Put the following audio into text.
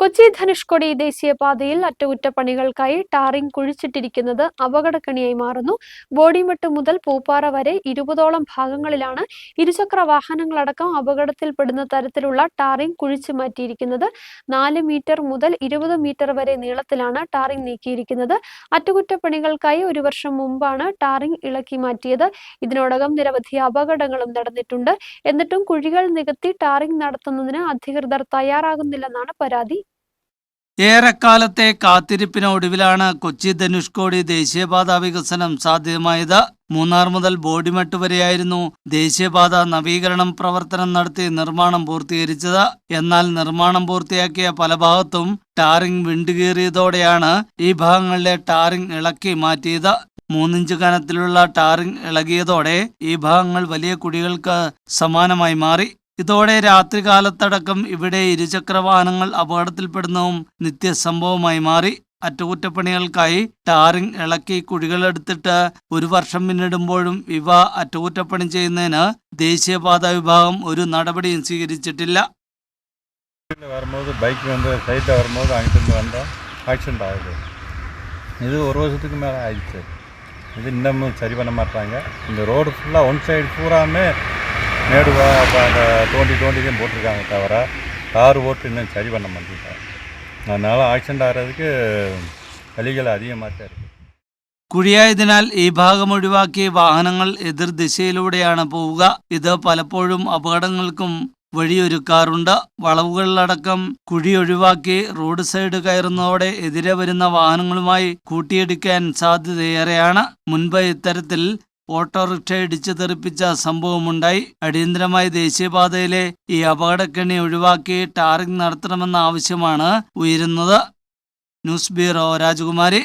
കൊച്ചി ധനുഷ്കൊടി ദേശീയപാതയിൽ അറ്റകുറ്റപ്പണികൾക്കായി ടാറിംഗ് കുഴിച്ചിട്ടിരിക്കുന്നത് അപകടക്കണിയായി മാറുന്നു. ബോഡിമെട്ട് മുതൽ പൂപ്പാറ വരെ ഇരുപതോളം ഭാഗങ്ങളിലാണ് ഇരുചക്ര വാഹനങ്ങളടക്കം അപകടത്തിൽപ്പെടുന്ന തരത്തിലുള്ള ടാറിംഗ് കുഴിച്ചു മാറ്റിയിരിക്കുന്നത്. നാല് മീറ്റർ മുതൽ ഇരുപത് മീറ്റർ വരെ നീളത്തിലാണ് ടാറിംഗ് നീക്കിയിരിക്കുന്നത്. അറ്റകുറ്റപ്പണികൾക്കായി ഒരു വർഷം മുമ്പാണ് ടാറിംഗ് ഇളക്കി മാറ്റിയത്. ഇതിനോടകം നിരവധി അപകടങ്ങളും നടന്നിട്ടുണ്ട്. എന്നിട്ടും കുഴികൾ നികത്തി ടാറിംഗ് നടത്തുന്നതിന് അധികൃതർ തയ്യാറാകുന്നില്ലെന്നാണ് പരാതി. ഏറെക്കാലത്തെ കാത്തിരിപ്പിനൊടുവിലാണ് കൊച്ചി ധനുഷ്കോടി ദേശീയപാത വികസനം സാധ്യമായത്. മൂന്നാർ മുതൽ ബോഡിമെട്ട് വരെയായിരുന്നു ദേശീയപാത നവീകരണം പ്രവർത്തനം നടത്തി നിർമ്മാണം പൂർത്തീകരിച്ചത്. എന്നാൽ നിർമ്മാണം പൂർത്തിയാക്കിയ പല ഭാഗത്തും ടാറിംഗ് വിണ്ടുകീറിയതോടെയാണ് ഈ ഭാഗങ്ങളിലെ ടാറിംഗ് ഇളക്കി മാറ്റിയത്. മൂന്നിഞ്ച് കനത്തിലുള്ള ടാറിംഗ് ഇളകിയതോടെ ഈ ഭാഗങ്ങൾ വലിയ കുടികൾക്ക് സമാനമായി മാറി. ഇതോടെ രാത്രികാലത്തടക്കം ഇവിടെ ഇരുചക്ര വാഹനങ്ങൾ അപകടത്തിൽപ്പെടുന്നതും നിത്യസംഭവമായി മാറി അറ്റകുറ്റപ്പണികൾക്കായി ടാറിംഗ് ഇളക്കി കുഴികളെടുത്തിട്ട് ഒരു വർഷം പിന്നിടുമ്പോഴും ഇവ അറ്റകുറ്റപ്പണി ചെയ്യുന്നതിന് ദേശീയപാത വിഭാഗം ഒരു നടപടിയും സ്വീകരിച്ചിട്ടില്ല சைடில் வரும்போது பைக் வந்து சைடில் வரும்போது அங்கிட்டிருந்து வந்தால் ஆக்சிடெண்ட் ஆகுது இது ஒரு வருஷத்துக்கு மேலே ஆயிடுச்சு இது இன்னமும் சரி பண்ண மாட்டாங்க இந்த ரோடு ஃபுல்லாக ஒன் சைடு பூராமே மேடு வா- அப்ப அந்த தோண்டி தோண்டி தான் போட்டிருக்காங்க தவிர கார் ஓட்டு இன்னும் சரி பண்ண மாட்டேங்கிறாங்க அதனால் ஆக்சிடெண்ட் ஆகிறதுக்கு வழிகள் அதிகமாக தான் இருக்குது കുഴിയായതിനാൽ ഈ ഭാഗം ഒഴിവാക്കി വാഹനങ്ങൾ എതിർദിശയിലൂടെയാണ് പോവുക ഇത് പലപ്പോഴും അപകടങ്ങൾക്കും വഴിയൊരുക്കാറുണ്ട് വളവുകളിലടക്കം കുഴി ഒഴിവാക്കി റോഡ് സൈഡ് കയറുന്നതോടെ എതിരെ വരുന്ന വാഹനങ്ങളുമായി കൂട്ടിയിടിക്കാൻ സാധ്യതയേറെയാണ് മുൻപ് ഇത്തരത്തിൽ ഓട്ടോറിക്ഷ ഇടിച്ചു തെറിപ്പിച്ച സംഭവമുണ്ടായി. അടിയന്തരമായി ദേശീയപാതയിലെ ഈ അപകടക്കെണി ഒഴിവാക്കി ടാറിംഗ് നടത്തണമെന്ന ആവശ്യമാണ് ഉയരുന്നത്. ന്യൂസ് ബ്യൂറോ രാജകുമാരി.